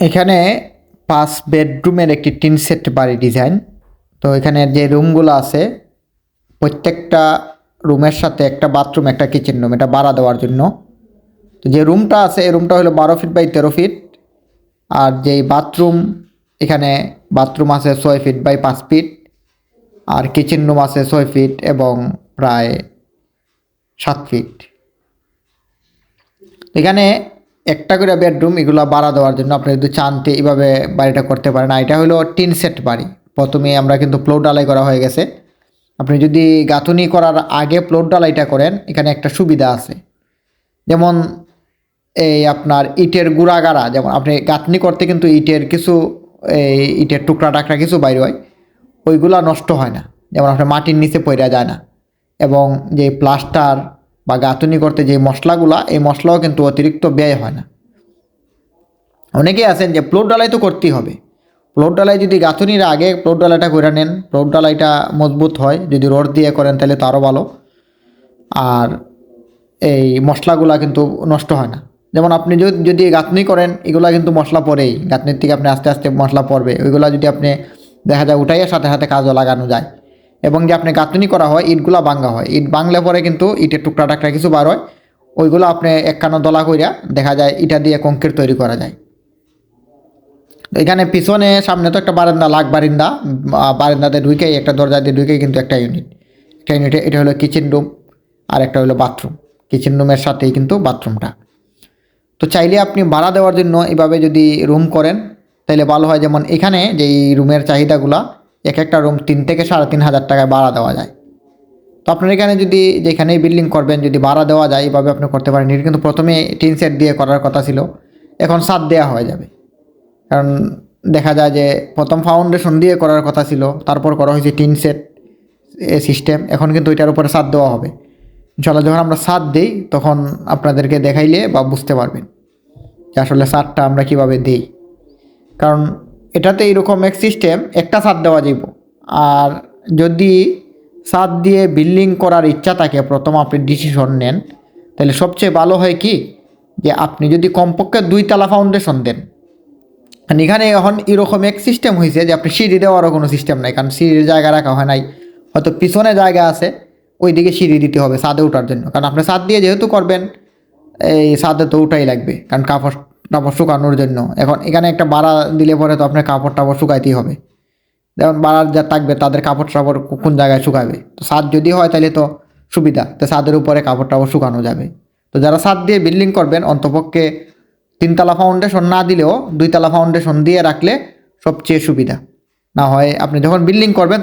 এখানে পাঁচ বেডরুমের একটি টিন সেট বাড়ি ডিজাইন। তো এখানে যে রুমগুলো আছে, প্রত্যেকটা রুমের সাথে একটা বাথরুম, একটা কিচেন রুম, এটা ভাড়া দেওয়ার জন্য। তো যে রুমটা আছে, এই রুমটা হলো বারো ফিট বাই তেরো ফিট। আর যেই বাথরুম, এখানে বাথরুম আছে ছয় ফিট বাই পাঁচ ফিট। আর কিচেন রুম আছে ছয় ফিট এবং প্রায় সাত ফিট। এখানে একটা করে বেডরুম এগুলো বাড়া দেওয়ার জন্য আপনি যদি চানতে এইভাবে বাড়িটা করতে পারেন। এটা হলো টিন সেট বাড়ি। প্রথমে আমরা কিন্তু প্লোট ডালাই করা হয়ে গেছে। আপনি যদি গাঁথুনি করার আগে প্লোট ডালাইটা করেন, এখানে একটা সুবিধা আছে। যেমন এই আপনার ইটের গুঁড়াগাড়া যেমন আপনি গাঁথনি করতে কিন্তু ইটের কিছু, এই ইটের টুকরা টাকরা কিছু বাইর হয়, ওইগুলা নষ্ট হয় না। যেমন আপনার মাটির নিচে পড়া যায় না। এবং যে প্লাস্টার বা গাঁথুনি করতে যে মশলাগুলা, এই মশলাও কিন্তু অতিরিক্ত ব্যয় হয় না। অনেকেই আছেন যে প্লট ডালাই তো করতেই হবে। প্লট ডালাই যদি গাঁথুনির আগে প্লট ডালাইটা করে নেন, প্লট ডালাইটা মজবুত হয়, যদি রড দিয়ে করেন তাহলে তো আরও ভালো। আর এই মশলাগুলা কিন্তু নষ্ট হয় না। যেমন আপনি যদি গাঁথনি করেন, এগুলা কিন্তু মশলা পড়েই গাঁথনির থেকে আপনি আস্তে আস্তে মশলা পড়বে ওইগুলা যদি আপনি দেখা যায় উঠাইয়ে সাথে সাথে কাজও লাগানো যায়। এবং যে আপনি গাঁথনি করা হয়, ইটগুলা ভাঙ্গা হয়। ইট ভাঙলে পরে কিন্তু ইটের টুকরা টাকরা কিছু বার হয়। ওইগুলো আপনি একখানো দলা কইরা দেখা যায় ইটা দিয়ে কংক্রিট তৈরি করা যায়। এখানে পিছনে, সামনে তো একটা বারান্দা, লাখ বারিন্দা। বারান্দাতে ঢুকেই একটা দরজা দিয়ে ঢুকেই কিন্তু একটা ইউনিট একটা ইউনিটে এটা হলো কিচেন রুম আর একটা হলো বাথরুম কিচেন রুমের সাথেই কিন্তু বাথরুমটা তো চাইলে আপনি ভাড়া দেওয়ার জন্য এভাবে যদি রুম করেন তাহলে ভালো হয়। যেমন এখানে যে এই রুমের চাহিদাগুলা এক একটা রুম তিন থেকে সাড়ে তিন হাজার টাকায় ভাড়া দেওয়া যায়। তো আপনার এখানে যদি যেখানেই বিল্ডিং করবেন, যদি ভাড়া দেওয়া যায় এইভাবে আপনি করতে পারেন। এটা কিন্তু প্রথমে টিন সেট দিয়ে করার কথা ছিল। এখন সাত দেওয়া হয়ে যাবে। কারণ দেখা যায় যে প্রথম ফাউন্ডেশন দিয়ে করার কথা ছিল, তারপর করা হয়েছে টিন সেট, এ সিস্টেম এখন কিন্তু এটার উপরে সাত দেওয়া হবে। ইনশাল্লাহ যখন আমরা সাত দিই, তখন আপনাদেরকে দেখাইলে বা বুঝতে পারবেন যে আসলে সাতটা আমরা কীভাবে দিই। কারণ এটাতে এইরকম এক সিস্টেম একটা ছাদ দেওয়া যাইব। আর যদি ছাদ দিয়ে বিল্ডিং করার ইচ্ছা থাকে, প্রথম আপনি ডিসিশন নেন। তাহলে সবচেয়ে ভালো হয় কি? যে আপনি যদি কমপক্ষে দুই তালা ফাউন্ডেশন দেন। আর এখানে এখন এরকম এক সিস্টেম হয়েছে যে আপনি সিঁড়ি দেওয়ারও কোনো সিস্টেম নাই। কারণ সিঁড়ির জায়গা রাখা হয় নাই। হয়তো পিছনে জায়গা আছে ওই দিকে সিঁড়ি দিতে হবে ছাদে ওঠার জন্য। কারণ আপনি ছাদ দিয়ে যেহেতু করবেন, এই ছাদে তো উঠাই লাগবে। কারণ কাপড় টাপড় শুকানোর জন্য। এখন এখানে একটা বাড়া দিলে পরে তো আপনার কাপড় টাপড় শুকাইতেই হবে। যেমন বাড়ার যা থাকবে, তাদের কাপড় টাপড় কোন জায়গায় শুকাবে? তো ছাদ যদি হয় তাহলে তো সুবিধা, তো ছাদের উপরে কাপড় টাপড় শুকানো যাবে। তো যারা ছাদ দিয়ে বিল্ডিং করবেন, অন্তপক্ষে তিনতলা ফাউন্ডেশন না দিলেও দুইতলা ফাউন্ডেশন দিয়ে রাখলে সবচেয়ে সুবিধা। না হয় আপনি যখন বিল্ডিং করবেন